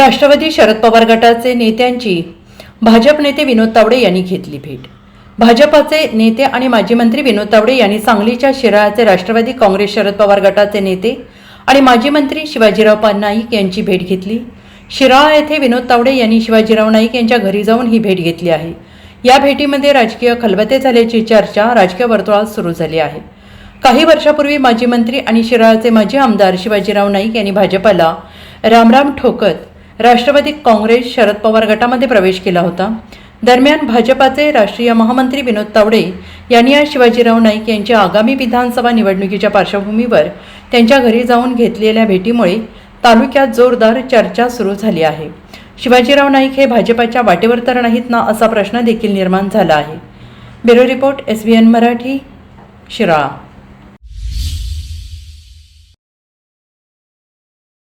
राष्ट्रवादी शरद पवार गटाचे नेत्यांची भाजप नेते विनोद तावडे यांनी घेतली भेट. भाजपाचे नेते आणि माजी मंत्री विनोद तावडे यांनी सांगलीच्या शिराळाचे राष्ट्रवादी काँग्रेस शरद पवार गटाचे नेते आणि माजी मंत्री शिवाजीराव पा नाईक यांची भेट घेतली. शिराळा येथे विनोद तावडे यांनी शिवाजीराव नाईक यांच्या घरी जाऊन ही भेट घेतली आहे. या भेटीमध्ये राजकीय खलबते झाल्याची चर्चा राजकीय वर्तुळात सुरू झाली आहे. काही वर्षापूर्वी माजी मंत्री आणि शिराळाचे माजी आमदार शिवाजीराव नाईक यांनी भाजपाला रामराम ठोकत राष्ट्रवादी काँग्रेस शरद पवार गटामध्ये प्रवेश केला होता. दरम्यान भाजपाचे राष्ट्रीय महामंत्री विनोद तावडे यांनी आज शिवाजीराव नाईक यांच्या आगामी विधानसभा निवडणुकीच्या पार्श्वभूमीवर त्यांच्या घरी जाऊन घेतलेल्या भेटीमुळे तालुक्यात जोरदार चर्चा सुरू झाली आहे. शिवाजीराव नाईक हे भाजपाच्या वाटेवर तर नाहीत ना असा प्रश्न देखील निर्माण झाला आहे. Bureau report S B N Marathi Shirala.